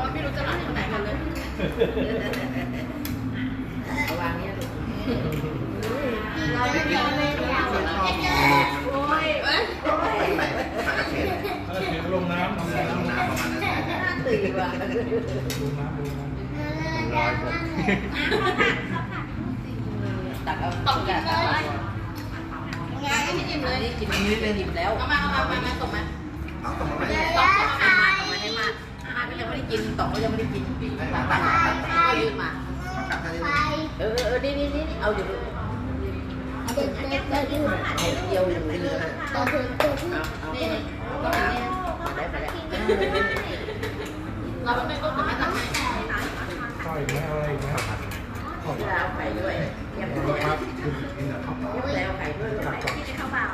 ว่าไม่รู้จะหลับที่ไหนกันเลยเอาวางเนี้ยลูกเราไม่ยอมเลยอะโอ้ยเอ้ยไปไปปากกระเฉดถ้าเสียงลงน้ำทำน้ำน้ำประมาณนั้นตื่นว่ะดูน้ำดูน้ำร้อยคนตักเอาตบกินตัเลกยงานไม่กินเลยนี่กินนิดเลยอิ่มแล้วเอามาเอามาเอามาตบมาเอาต้องมาไปตบตบเอามาเอามาให้มาอา ก็ยังไม่ได้กินตบก็ยังไม่ได้กินตักตักตักตักก็ยืนมากลับท่านี้เออเออนี่นี่นี่เอาอยู่ลูกเอาเดียวอยู่นี่เลยเอาเอานี่ก็ถึงนี่ได้ไปแล้วเราไม่ต้องแต่ไม่ตักให้ข้าวอีกไหมเอาอะไรอีกไหมที่เราไข่ด้วยเยี่ยมคเลยรับเยี่ยมแล้วไข่ด้วยลูกไข่กินข้าวเปล่า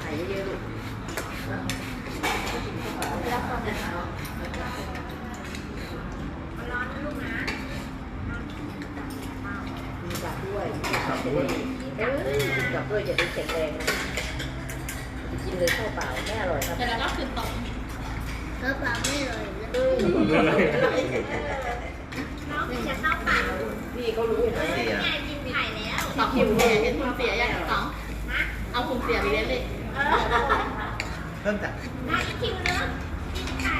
ไข่เยอะๆลูก มีจับด้วย ดับด้วยจะได้แข็งแรงนะกินเลยข้าวเปล่าไม่อร่อยครับแต่เราก็คือตบเออน้องจะข้าวเปล่าพี่เขารู้นะเสียกินไข่แล้วตอบคุณเสียเห็นคุณเสียอย่างสองเอาคุณเสียไปเลี้ยงเลยเพิ่มจากได้คิวเนอะกินไข่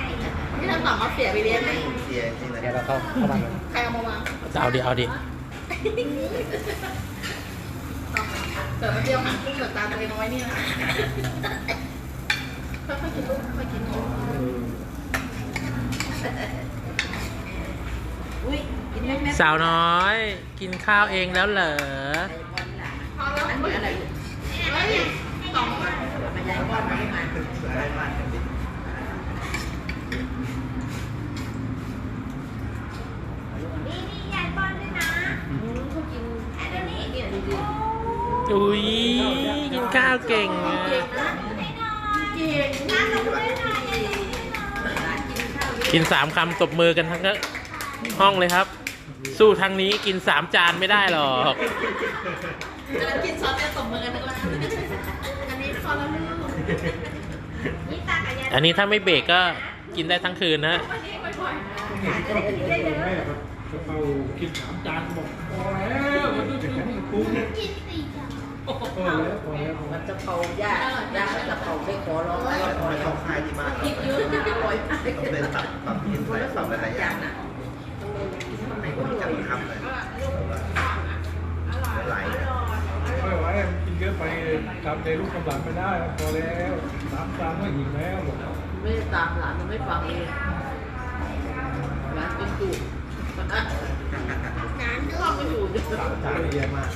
ที่เราตอบเอาเสียไปเลี้ยงเลยเสียจริงเลยเดี๋ยวเราเข้าเข้ามาใครเอามาวางเอาดิเอาดิ เสิร์ฟมาเดียวหันกุ้งกับตาตัวเองเอาไว้นี่นะค่อยๆกินลูกค่อยๆกินอุ้ยกินแม่สาวน้อย กินข้าวเองแล้วเหรอพอแล้วอันนี้อะไรลูกเฮ้ยสองมายายก้อนมาให้มาได้มาก นี่นี่ยายป้อนด้วยนะ เขากิน แอนนี่ เนี่ยดูดิ อุ้ยกินข้าวเก่งอะเก่งนะเก่งนะลงด้วยนะยายลงด้วยนะร้านกินข้าวเยอะกินสามคำตบมือกันทั้งห้องเลยครับ สู้ทางนี้กินสามจานไม่ได้หรอกอันนั้นกินซอสเนี่ยตบมือกันทั้งร้านอันนี้ซอสแล้วลูกนี่ตากับยายอันนี้ถ้าไม่เบรกก็กินได้ทั้งคืนนะวันนี้บ่อยก็ผมก็เลยแม่ครับกะเพรากินสามจานบอกพอแล้วมันต้องถึงคุ้มๆกินสี่จาน มันจะเผายากยากมันจะเผาไม่ขอร้องแล้วทำไมเขาคายดีมากคิดเยอะนะอร่อยมากต้องเป็นปรับปรับกินคนใส่ละปสอรับงหลายๆอย่างนอะทำไมผก็มอจะร่อยมีคำเลยไหลไม่ไหวกินเยอะไปทำใจลูกกำลังไม่ได้พอแล้วสามจานก็อิ่มแล้วไม่ตามหลานมันไม่ฟังเองหลานกินจุน้ำด้วยไม่อยู่สามจานเยอะมาก